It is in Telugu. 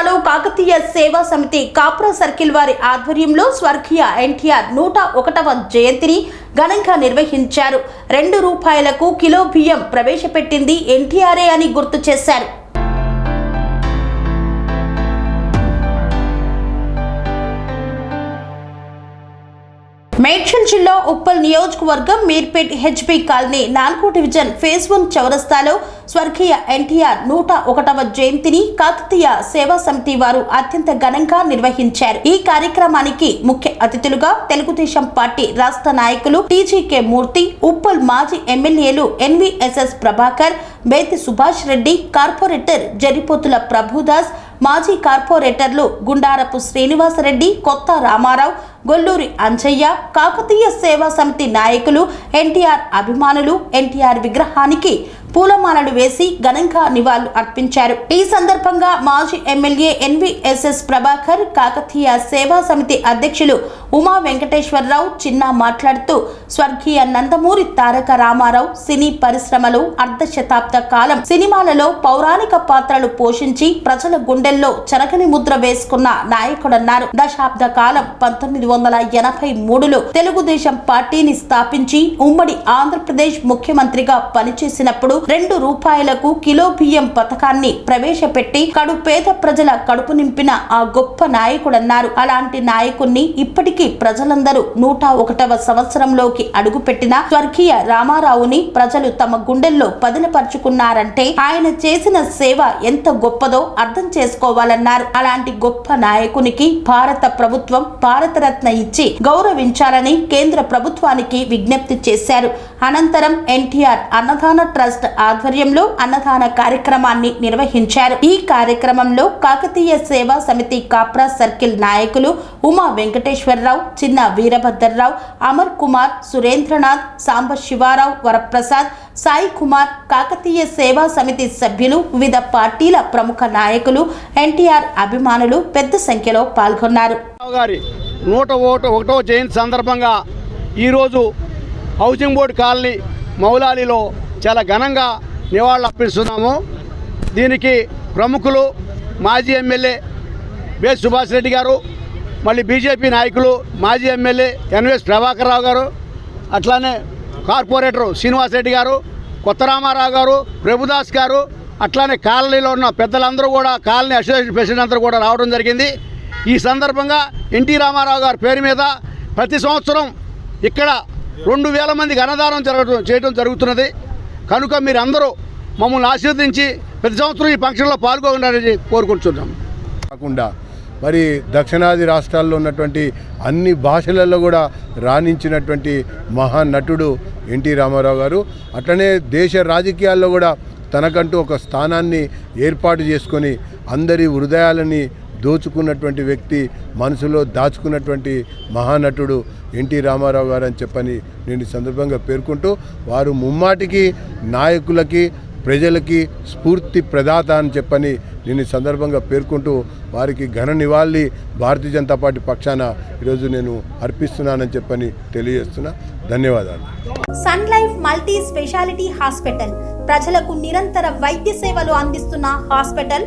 జిల్లాలో కాకతీయ సేవా సమితి కాప్రా సర్కిల్ వారి ఆధ్వర్యంలో స్వర్గీయ ఎన్టీఆర్ నూట ఒకటవ జయంతిని ఘనంగా నిర్వహించారు. రెండు రూపాయలకు కిలో బియ్యం ప్రవేశపెట్టింది ఎన్టీఆర్ఏ అని గుర్తు చేశారు. మేడ్చల్ జిల్లా ఉప్పల్ నియోజకవర్గం మీర్పేట్ హెచ్బి కాలనీ నాలుగో డివిజన్ ఫేజ్ వన్ చౌరస్తాలో స్వర్గీయ ఎన్టీఆర్ నూట ఒకటవ జయంతిని కాకతీయ సేవా సమితి వారు అత్యంత ఘనంగా నిర్వహించారు. ఈ కార్యక్రమానికి ముఖ్య అతిథులుగా తెలుగుదేశం పార్టీ రాష్ట్ర నాయకులు టీజీకే మూర్తి ఉప్పల్ మాజీ ఎమ్మెల్యేలు ఎన్విఎస్ఎస్ ప్రభాకర్ బేతి సుభాష్ రెడ్డి కార్పొరేటర్ జరిపోతుల ప్రభుదాస్ మాజీ కార్పొరేటర్లు గుండారపు శ్రీనివాసరెడ్డి కొత్త రామారావు గొల్లూరి అంజయ్య కాకతీయ సేవా సమితి నాయకులు ఎన్టీఆర్ అభిమానులు ఎన్టీఆర్ విగ్రహానికి పూలమాలలు వేసి ఘనంగా నివాళులు అర్పించారు. ఈ సందర్భంగా మాజీ ఎమ్మెల్యే ఎన్విఎస్ఎస్ ప్రభాకర్ కాకతీయ సేవా సమితి అధ్యక్షులు ఉమా వెంకటేశ్వరరావు చిన్న మాట్లాడుతూ స్వర్గీయ నందమూరి తారక రామారావు సినీ పరిశ్రమలో అర్ధ శతాబ్ద కాలం సినిమాలలో పౌరాణిక పాత్రలు పోషించి ప్రజల గుండెల్లో చరకని ముద్ర వేసుకున్న నాయకుడన్నారు. దశాబ్ద కాలం పంతొమ్మిది వందల ఎనభై మూడులో తెలుగుదేశం పార్టీని స్థాపించి ఉమ్మడి ఆంధ్రప్రదేశ్ ముఖ్యమంత్రిగా పనిచేసినప్పుడు రెండు రూపాయలకు కిలో బియ్యం పథకాన్ని ప్రవేశపెట్టి కడు పేద ప్రజల కడుపు నింపిన ఆ గొప్ప నాయకుడన్నారు. అలాంటి నాయకుణ్ణి ఇప్పటికీ ప్రజలందరూ నూట ఒకటవ సంవత్సరంలోకి అడుగుపెట్టిన స్వర్గీయ రామారావుని ప్రజలు తమ గుండెల్లో పదిలపరుచుకున్నారంటే ఆయన చేసిన సేవ ఎంత గొప్పదో అర్థం చేసుకోవాలన్నారు. అలాంటి గొప్ప నాయకునికి భారత ప్రభుత్వం భారతరత్న ఇచ్చి గౌరవించాలని కేంద్ర ప్రభుత్వానికి విజ్ఞప్తి చేశారు. అనంతరం ఎన్టీఆర్ అన్నదాన ట్రస్ట్ ఆధ్వర్యంలో అన్నదాన కార్యక్రమాన్ని నిర్వహించారు. ఈ కార్యక్రమంలో కాకతీయ సేవా సమితి కాప్రా సర్కిల్ నాయకులు ఉమా వెంకటేశ్వరరావు చిన్న వీరభద్రరావు అమర్ కుమార్ సురేంద్రనాథ్ సాంబ శివారావు వరప్రసాద్ సాయి కుమార్ కాకతీయ సేవా సమితి సభ్యులు వివిధ పార్టీల ప్రముఖ నాయకులు ఎన్టీఆర్ అభిమానులు పెద్ద సంఖ్యలో పాల్గొన్నారు. నూట ఒకటో ఒకటో జయంతి సందర్భంగా ఈరోజు హౌసింగ్ బోర్డు కాలనీ మౌలాలిలో చాలా ఘనంగా నివాళులు అర్పిస్తున్నాము. దీనికి ప్రముఖులు మాజీ ఎమ్మెల్యే బే సుభాష్ రెడ్డి గారు మళ్ళీ బీజేపీ నాయకులు మాజీ ఎమ్మెల్యే ఎన్వీఎస్ ప్రభాకర్ రావు గారు అట్లానే కార్పొరేటర్ శ్రీనివాస్ రెడ్డి గారు కొత్త రామారావు గారు ప్రభుదాస్ గారు అట్లానే కాలనీలో ఉన్న పెద్దలందరూ కూడా కాలనీ అసోసియేషన్ ప్రెసిడెంట్ అందరూ కూడా రావడం జరిగింది. ఈ సందర్భంగా ఎన్టీ రామారావు గారి పేరు మీద ప్రతి సంవత్సరం ఇక్కడ రెండు వేల మందికి అన్నదానం జరగడం చేయడం జరుగుతున్నది. కనుక మీరందరూ మమ్మల్ని ఆశీర్వదించి ప్రతి సంవత్సరం ఈ ఫంక్షన్లో పాల్గొనాలని కోరుకుంటున్నాం. కాకుండా మరి దక్షిణాది రాష్ట్రాల్లో ఉన్నటువంటి అన్ని భాషలలో కూడా రాణించినటువంటి మహానటుడు ఎన్టీ రామారావు గారు. అట్లనే దేశ రాజకీయాల్లో కూడా తనకంటూ ఒక స్థానాన్ని ఏర్పాటు చేసుకొని అందరి హృదయాలని దోచుకున్నటువంటి వ్యక్తి మనసులో దాచుకున్నటువంటి మహానటుడు ఎన్టీ రామారావు గారు అని చెప్పని నేను సందర్భంగా పేర్కొంటూ వారు ముమ్మాటికి నాయకులకి ప్రజలకి స్ఫూర్తి ప్రదాత అని చెప్పని నేను సందర్భంగా పేర్కొంటూ వారికి ఘన నివాళి భారతీయ జనతా పార్టీ పక్షాన ఈరోజు నేను అర్పిస్తున్నానని చెప్పని తెలియజేస్తున్నా. ధన్యవాదాలు. Sun Life multi speciality hospital ప్రజలకు నిరంతర వైద్య సేవలు అందిస్తున్న హాస్పిటల్